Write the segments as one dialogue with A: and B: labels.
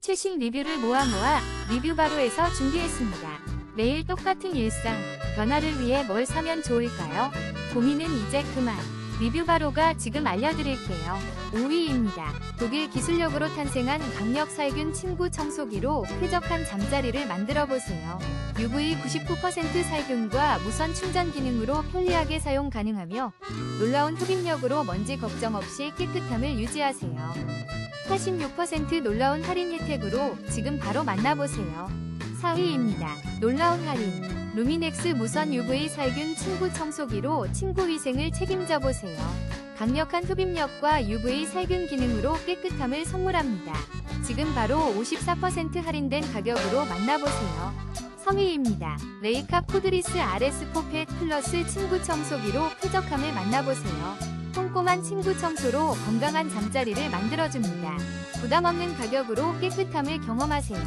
A: 최신 리뷰를 모아 모아 리뷰 바로에서 준비했습니다. 매일 똑같은 일상, 변화를 위해 뭘 사면 좋을까요? 고민은 이제 그만. 리뷰 바로가 지금 알려드릴게요. 5위입니다. 독일 기술력으로 탄생한 강력 살균 침구 청소기로 쾌적한 잠자리를 만들어 보세요. UV 99% 살균과 무선 충전 기능으로 편리하게 사용 가능하며 놀라운 흡입력으로 먼지 걱정 없이 깨끗함을 유지하세요. 86% 놀라운 할인 혜택으로 지금 바로 만나보세요. 4위입니다. 놀라운 할인. 루미넥스 무선 UV 살균 침구 청소기로 침구 위생을 책임져 보세요. 강력한 흡입력과 UV 살균 기능으로 깨끗함을 선물합니다. 지금 바로 54% 할인된 가격으로 만나보세요. 3위입니다. 레이카 코드리스 RS4 펫 플러스 침구 청소기로 쾌적함을 만나보세요. 꼼꼼한 침구 청소로 건강한 잠자리를 만들어줍니다. 부담 없는 가격으로 깨끗함을 경험하세요.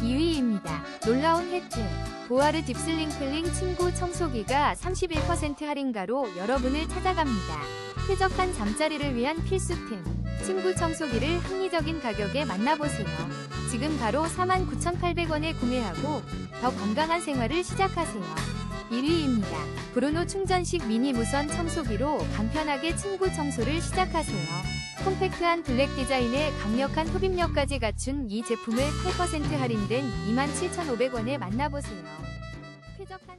A: 2위입니다. 놀라운 혜택. 보아르 딥슬링 클링 침구 청소기가 31% 할인가로 여러분을 찾아갑니다. 쾌적한 잠자리를 위한 필수템. 침구 청소기를 합리적인 가격에 만나보세요. 지금 바로 49,800원에 구매하고 더 건강한 생활을 시작하세요. 1위입니다. 브루노 충전식 미니 무선 청소기로 간편하게 침구 청소를 시작하세요. 콤팩트한 블랙 디자인에 강력한 흡입력까지 갖춘 이 제품을 8% 할인된 27,500원에 만나보세요. 쾌적한